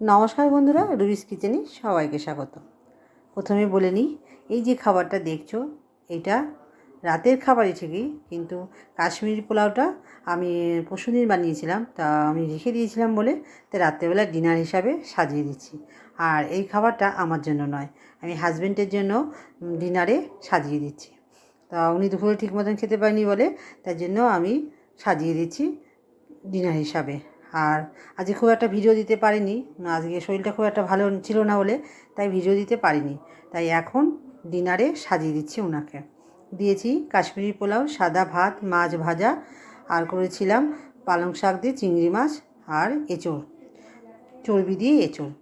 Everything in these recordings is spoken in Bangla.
নমস্কার বন্ধুরা, রুবিস কিচেনে সবাইকে স্বাগত। প্রথমে বলে নিই, এই যে খাবারটা দেখছ, এটা রাতের খাবারই ঠিকই, কিন্তু কাশ্মীরি পোলাওটা আমি পশুদিন বানিয়েছিলাম, তা আমি রেখে দিয়েছিলাম বলে তো রাত্রেবেলা ডিনার হিসাবে সাজিয়ে দিচ্ছি। আর এই খাবারটা আমার জন্য নয়, আমি হাজব্যান্ডের জন্য ডিনারে সাজিয়ে দিচ্ছি। তা উনি দুপুরে ঠিক মতন খেতে পারেনি বলে তার জন্য আমি সাজিয়ে দিচ্ছি ডিনার হিসাবে। আর আজকে খুব একটা ভিডিও দিতে পারিনি, আজকে শরীরটা খুব একটা ভালো ছিল না বলে তাই ভিডিও দিতে পারিনি। তাই এখন ডিনারে সাজিয়ে দিচ্ছি ওনাকে দিয়েছি কাশ্মীরি পোলাও, সাদা ভাত, মাছ ভাজা, আর করেছিলাম পালং শাক দিয়ে চিংড়ি মাছ আর এঁচড়, চর্বি দিয়ে এঁচড়।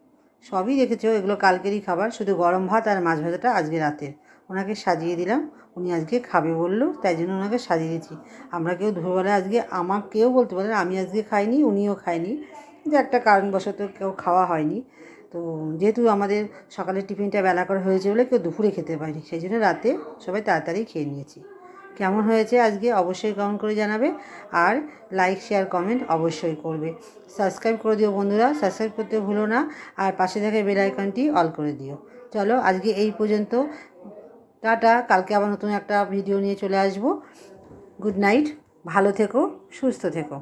সবই দেখেছ এগুলো কালকেরই খাবার, শুধু গরম ভাত আর মাছ ভাজাটা আজকে রাতের। ওনাকে সাজিয়ে দিলাম। উনি আজকে খাবে বলল, তাই জন্য ওনাকে সাজিয়ে দিয়েছি। আমরা কেউ দুপুরবেলা আজকে, আমাকেও বলতে পারেন, আমি আজকে খাইনি, উনিও খাইনি। যে একটা কারণবশত কেউ খাওয়া হয়নি। তো যেহেতু আমাদের সকালের টিফিনটা বেলা করে হয়েছে বলে কেউ দুপুরে খেতে পারিনি, সেই জন্য রাতে সবাই তাড়াতাড়ি খেয়ে নিয়েছি। কেমন হয়েছে আজকে অবশ্যই কমেন্ট করে জানাবে আর লাইক, শেয়ার, কমেন্ট অবশ্যই করবে। সাবস্ক্রাইব করে দিও বন্ধুরা, সাবস্ক্রাইব করতে ভুলো না। আর পাশে থাকা বেল আইকনটি অল করে দিও। চলো আজকে এই পর্যন্ত। টাটা, কালকে আবার নতুন একটা ভিডিও নিয়ে চলে আসব। গুড নাইট ভালো থেকো, সুস্থ থেকো।